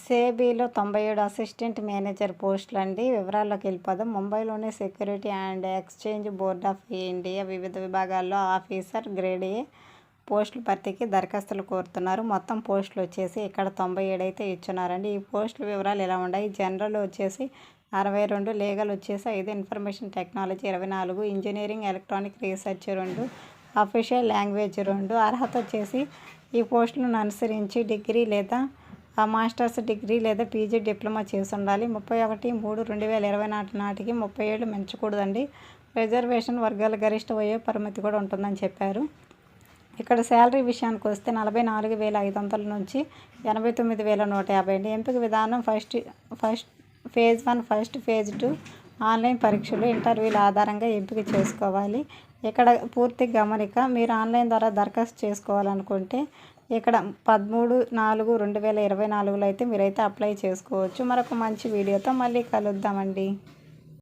సేబీలో తొంభై ఏడు assistant manager పోస్టులు అండి వివరాల్లోకి వెళ్ళిపోదాం. ముంబైలోని security and exchange board of India వివిధ విభాగాల్లో ఆఫీసర్ గ్రేడ్ ఏ పోస్టులు భర్తీకి దరఖాస్తులు కోరుతున్నారు. మొత్తం పోస్టులు వచ్చేసి ఇక్కడ తొంభై ఏడు అయితే ఇచ్చున్నారండి. ఈ పోస్టుల వివరాలు ఎలా ఉన్నాయి? జనరల్ వచ్చేసి అరవై రెండు లీగల్ వచ్చేసి ఐదు ఇన్ఫర్మేషన్ టెక్నాలజీ ఇరవై నాలుగు ఇంజనీరింగ్ ఎలక్ట్రానిక్ రీసెర్చ్ రెండు అఫీషియల్ లాంగ్వేజ్ రెండు. అర్హత వచ్చేసి ఈ పోస్టులను అనుసరించి డిగ్రీ లేదా మాస్టర్స్ డిగ్రీ లేదా పీజీ డిప్లొమా చేసి ఉండాలి. ముప్పై ఒకటి మూడు రెండు వేల ఇరవై నాటి నాటికి ముప్పై ఏళ్ళు మించకూడదండి. రిజర్వేషన్ వర్గాల గరిష్ట వయో పరిమితి కూడా ఉంటుందని చెప్పారు. ఇక్కడ శాలరీ విషయానికి వస్తే నలభై నాలుగు వేల ఐదు వందల నుంచి ఎనభై తొమ్మిది వేల నూట యాభై అండి. ఎంపిక విధానం first first phase one first phase two online పరీక్షలు ఇంటర్వ్యూల ఆధారంగా ఎంపిక చేసుకోవాలి. ఇక్కడ పూర్తి గమనిక మీరు ఆన్లైన్ ద్వారా దరఖాస్తు చేసుకోవాలనుకుంటే ఇక్కడ పదమూడు నాలుగు రెండు వేల ఇరవై నాలుగులో అయితే మీరైతే అప్లై చేసుకోవచ్చు. మరొక మంచి వీడియోతో మళ్ళీ కలుద్దామండి.